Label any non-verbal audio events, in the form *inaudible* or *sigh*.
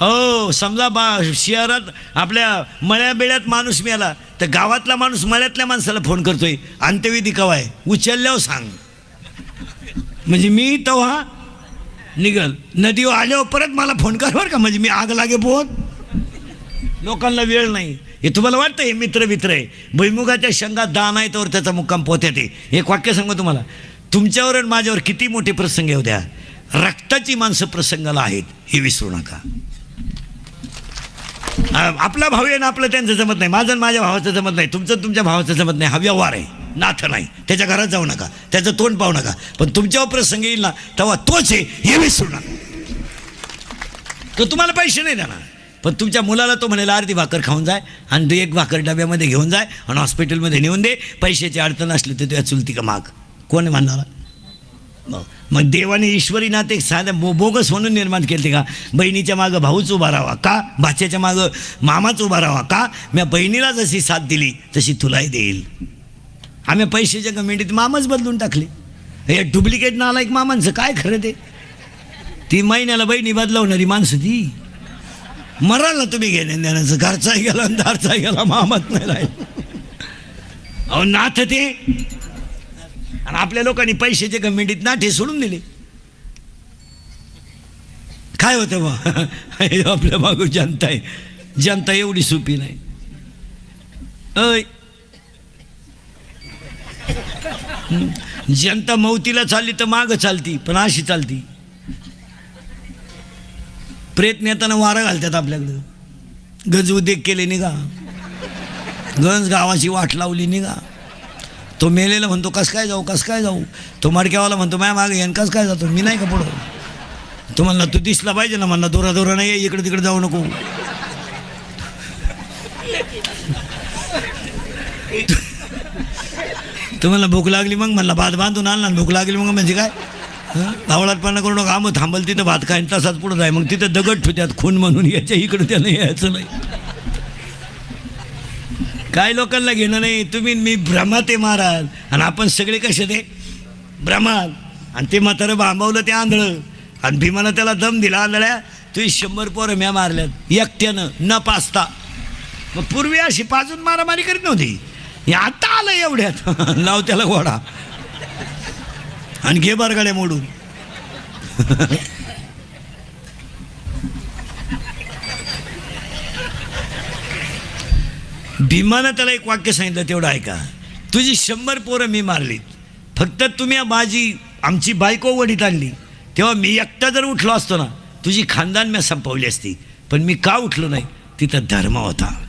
हो समजा बा शहरात आपल्या मळ्या बेळ्यात माणूस मिळाला तर गावातला माणूस मळ्यातल्या माणसाला फोन करतोय. अंत्यविधी कवा आहे? उचलल्यावर सांग. म्हणजे मी तेव्हा निघल. नदीवर आल्यावर परत मला फोन कर बरं का. म्हणजे मी आग लागे पोहत. लोकांना वेळ नाही. हे तुम्हाला वाटतं हे मित्र मित्र आहे? भुईमुगाच्या शेंगात दान आहे तर त्याचा मुक्काम पोत्यात आहे एक वाक्य सांगू तुम्हाला. तुमच्यावर आणि माझ्यावर किती मोठे प्रसंग येऊ द्या. रक्ताची माणसं प्रसंगाला आहेत हे विसरू नका. आपला भाऊ आहे ना आपलं त्यांचं जमत नाही. माझं माझ्या भावाचं जमत नाही. तुमचं तुमच्या भावाचं जमत नाही. हा व्यवहार आहे. नाथ नाही. त्याच्या घरात जाऊ नका. त्याचं तोंड पाहू नका. पण तुमच्यावर प्रसंग येईल ना तेव्हा तोच आहे. हे विसरू नका. तो तुम्हाला पैसे नाही देणार. पण तुमच्या मुलाला तो म्हणेल अर्धी भाकर खाऊन जाय आणि तू एक भाकर डब्यामध्ये घेऊन जाय आणि हॉस्पिटलमध्ये नेऊन दे. पैशाची अडचण असली तर तुझ्या चुलती का माग? कोण म्हणणार? मग- देवाने ईश्वरी नाते एक साधं बो बोगस म्हणून निर्माण केले का? बहिणीच्या मागं भाऊच उभा राहावा का? भाच्याच्या मागं मामाच उभा राहावा का? मी बहिणीला जशी साथ दिली तशी तुलाही देईल. आम्ही पैशाच्या कमिटीत मामाच बदलून टाकले. हे डुप्लिकेट नालायक मामांचं काय खरं ते? ती महिन्याला बहिणी बदलवणारी माणसं ती. मराल ना तुम्ही घेण्या देण्याचं घरचाही गेला आणि गेला मामात नाही राहील. अहो नाथ ते आणि आपल्या लोकांनी पैशाच्या कमिटीत नाठे सोडून दिले. काय होतं बा आपल्या मागू जनता आहे. जनता एवढी सोपी नाही. अय जनता मौतीला चालली तर माग चालती पण अशी चालती. प्रयत्न येताना वारा घालतात आपल्याकडं. गज उद्योग केले निघा. गंज गावाची वाट लावली निघा. तो मेलेला म्हणतो कस काय जाऊ कस काय जाऊ? तो मडक्यावाला म्हणतो माय मागे येन कस काय जातो? मी नाही का पुढं? तो म्हणला तू दिसला पाहिजे ना म्हणला दोरा दोरा नाही इकडे तिकडे जाऊ नको. तू म्हणला भूक लागली मग? म्हणला भात बांधून आणला भूक लागली मग म्हणजे काय? धावळातपणा करू नका मग थांबल तिथं भात खाईन तसाच पुढं जाय. मग तिथं दगड ठेवत्यात खून म्हणून याच्या इकडं त्यानं यायचं नाही. काय लोकांना घेणं नाही. तुम्ही मी भ्रमात आहे महाराज. आणि आपण सगळे कसे ते? भ्रमात आणि ते म्हातारं बांबवलं ते आंधळं. आणि भीमानं त्याला दम दिला आंधळ्या. तुम्ही शंभर पोरं म्या मारल्यात. एकट्यानं न पाचता मग पूर्वी अशी पाजून मारामारी करीत नव्हती. हे आता आलं एवढ्यात. *laughs* लाव त्याला घोडा. आणि घे बरगाड्या मोडून. *laughs* भीमानं त्याला एक वाक्य सांगितलं तेवढं ऐका. तुझी शंभर पोरं मी मारलीत. फक्त तुम्ही माझी आमची बायको वडीत आणली. तेव्हा मी एकटा जर उठलो असतो ना तुझी खानदान मी संपवली असती. पण मी का उठलो नाही? तिथं धर्म होता.